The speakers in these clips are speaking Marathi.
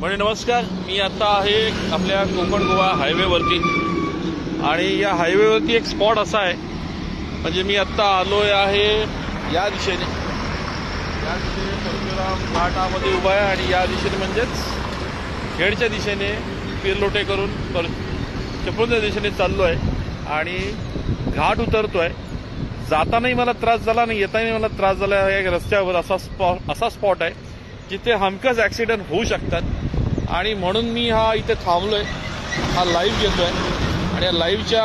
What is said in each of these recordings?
म्हणजे नमस्कार मी आता आहे आपल्या कोकण गोवा हायवेवरती. आणि या हायवेवरती एक स्पॉट असा आहे म्हणजे मी आत्ता आलोय आहे या दिशेने. या दिशेने परशुराम घाटामध्ये उभा आहे आणि या दिशेने म्हणजेच खेडच्या दिशेने पिरलोटे करून पर चिपळूणच्या दिशेने चाललो आहे आणि घाट उतरतो आहे जातानाही मला त्रास झाला आणि येतानाही मला त्रास झाला या रस्त्यावर असा स्पॉ असा स्पॉट आहे जिथे हमखास ॲक्सिडेंट होऊ शकतात. आणि म्हणून मी हा इथे थांबलोय. हा लाईव्ह घेतोय. आणि या लाईव्हच्या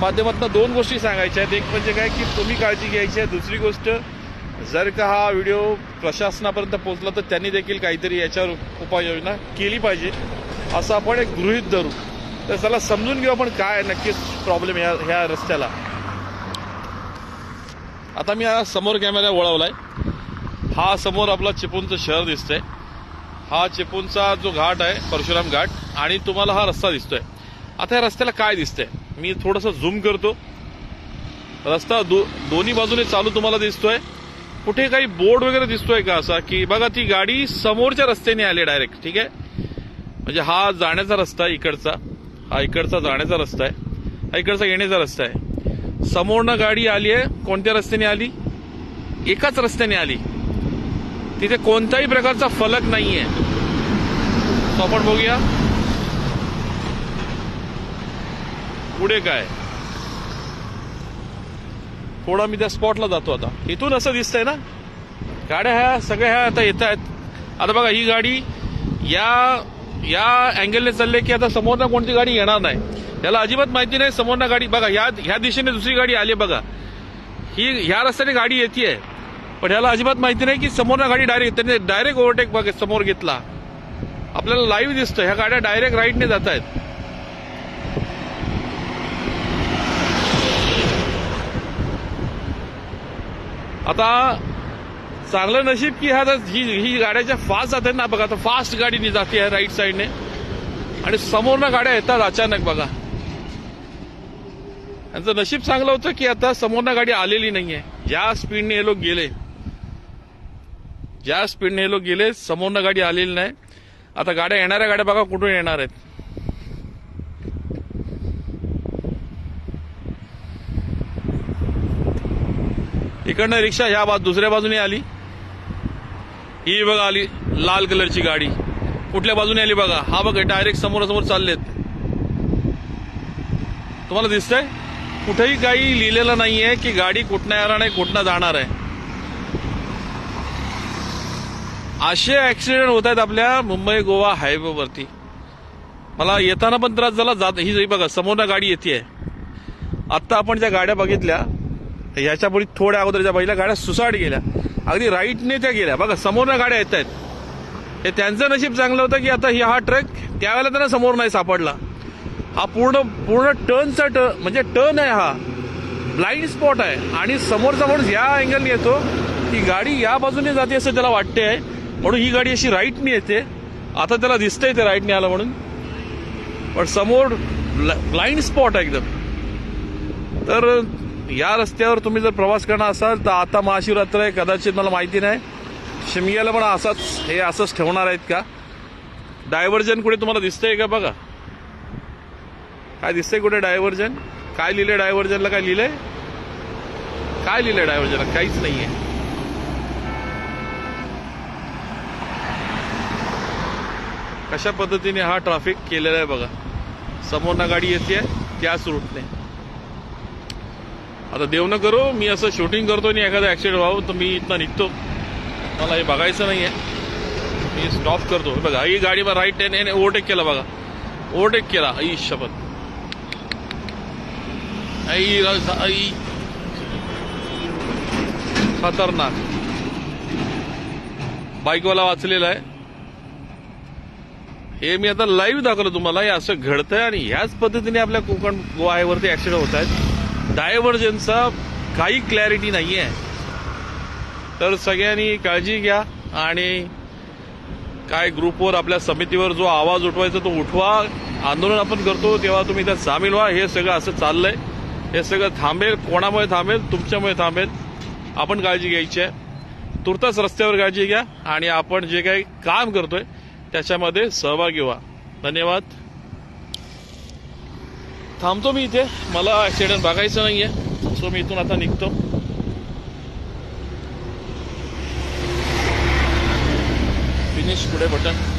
माध्यमातून दोन गोष्टी सांगायच्या आहेत. एक म्हणजे काय की तुम्ही काळजी घ्यायची आहे. दुसरी गोष्ट जर का हा व्हिडिओ प्रशासनापर्यंत पोहोचला तर त्यांनी देखील काहीतरी याच्यावर उपाययोजना केली पाहिजे. असं आपण एक गृहित धरू. तर चला समजून घेऊ आपण काय नक्कीच प्रॉब्लेम ह्या ह्या रस्त्याला. आता मी हा समोर कॅमेरा वळवलाय. हा समोर आपला चिपळूणचं शहर दिसतंय. हा चिपळूणचा जो घाट आहे परशुराम घाट आणि तुम्हाला हा रस्ता दिसतोय. आता या रस्त्याला काय दिसतंय? मी थोडंसं झूम करतो. रस्ता दो दोन्ही बाजूने चालू तुम्हाला दिसतोय. कुठे काही बोर्ड वगैरे दिसतोय का असा? की बघा ती गाडी समोरच्या रस्त्याने आली डायरेक्ट ठीक आहे? म्हणजे हा जाण्याचा रस्ता आहे इकडचा. हा इकडचा जाण्याचा रस्ता आहे. हा इकडचा येण्याचा रस्ता आहे. समोरनं गाडी आली आहे कोणत्या रस्त्याने आली? एकाच रस्त्याने आली. तिथे कोणत्याही प्रकारचा फलक नाहीये. तो आपण बघूया. पुढे काय? थोडा मी त्या स्पॉटला जातो आता. इथून असं दिसतंय ना? गाड्या ह्या सगळ्या ह्या आता येत आहेत. आता बघा ही गाडी या या अँगलने चालले की आता समोरनं कोणती गाडी येणार नाही. त्याला अजिबात माहिती नाही समोरनं गाडी बघा ह्या ह्या दिशेने दुसरी गाडी आली बघा. ही ह्या रस्त्याने गाडी येते पण ह्याला अजिबात माहिती नाही की समोरनं गाडी डायरेक्ट त्याने डायरेक्ट ओव्हरटेक बघ समोर घेतला. आपल्याला लाईव्ह दिसतं ह्या गाड्या डायरेक्ट राईटने जात आहेत आता चांगलं नशीब की ह्या ही ही गाड्याच्या फास्ट जात आहेत ना बघा आता फास्ट गाडीने जाते आहे राईट साईडने आणि समोरनं गाड्या येतात अचानक बघा. यांचं नशीब चांगलं होतं की आता समोरनं गाडी आलेली नाहीये. ज्या स्पीडने हे लोक गेले. ज्या स्पीडने हे लोक गेले समोरनं गाडी आलेली नाही. आता गाड्या येणाऱ्या गाड्या बघा कुठून येणार आहेत. इकडनं रिक्षा ह्या बाजू दुसऱ्या बाजूने आली. ही बघा आली लाल कलरची गाडी. कुठल्या बाजूने आली बघा. हा बघा डायरेक्ट समोरासमोर चाललेत. तुम्हाला दिसतंय? कुठेही काही लिहिलेलं नाहीये की गाडी कुठनं येणार नाही कुठनं जाणार आहे. असे ऍक्सिडेंट होत आहेत आपल्या मुंबई गोवा हायवेवरती मला येताना पण त्रास झाला जात ही बघा समोरनं गाडी येते आत्ता आपण ज्या गाड्या बघितल्या ह्याच्या पुढे थोड्या अगोदरच्या पहिल्या गाड्या सुसाट गेल्या. अगदी राईटने त्या गेल्या. बघा समोरनं गाड्या येत आहेत हे त्यांचं नशीब चांगलं होतं की आता हा ट्रक त्यावेळेला त्यांना समोर नाही सापडला. हा पूर्ण पूर्ण टर्नचा टर्न म्हणजे टर्न आहे हा. ब्लाइंड स्पॉट आहे. आणि समोरचा माणूस या अँगलने येतो की गाडी या बाजूने जाते असं त्याला वाटते आहे म्हणून ही गाडी अशी राईटने येते. आता त्याला दिसतंय ते राईटने आलं म्हणून. पण समोर ब्लाइंड स्पॉट आहे एकदम. तर या रस्त्यावर तुम्ही जर प्रवास करणार असाल तर आता महाशिवरात्र आहे कदाचित मला माहिती नाही. शिमग्याला पण असाच हे असंच ठेवणार आहेत का? डायव्हर्जन कुठे तुम्हाला दिसतंय का बघा? काय दिसतंय कुठे डायव्हर्जन काय लिहिलंय डायव्हर्जनला काय लिहिलंय? काय लिहिलंय डायव्हर्जनला काहीच नाहीये. कशा पद्धतीने हा ट्रॅफिक केलेला आहे बघा. समोरनं गाडी येते त्याच रूटने आता देव न करो मी असं शूटिंग करतो आणि एखादा ऍक्सिडेंट व्हावं तर मी इथनं निघतो. मला हे बघायचं नाही आहे मी स्टॉप करतो. बघा ही गाडी राईट याने ओव्हरटेक केला बघा. ओव्हरटेक केला. आई शपथ. आई आई. खतरनाक. बाईकवाला वाचलेला आहे. हे मी आता लाईव्ह दाखवलं तुम्हाला. हे असं घडतंय आणि ह्याच पद्धतीने आपल्या कोकण गोवायवरती ऍक्सिडेंट होत आहेत. डायव्हर्जनचा काही क्लॅरिटी नाही आहे तर सगळ्यांनी काळजी घ्या आणि काय ग्रुपवर आपल्या समितीवर जो आवाज उठवायचा तो उठवा. आंदोलन आपण करतो तेव्हा तुम्ही त्यात सामील व्हा. हे सगळं असं चाललंय. हे सगळं थांबेल कोणामुळे थांबेल तुमच्यामुळे थांबेल आपण काळजी घ्यायची आहे. तुर्तास रस्त्यावर काळजी घ्या आणि आपण जे काही काम करतोय त्याच्यामध्ये सहभागी व्हा. धन्यवाद. थांबतो मी इथे. मला ॲक्सिडेंट बघायचं नाही आहे सो मी इथून आता निघतो. फिनिश पुढे बटन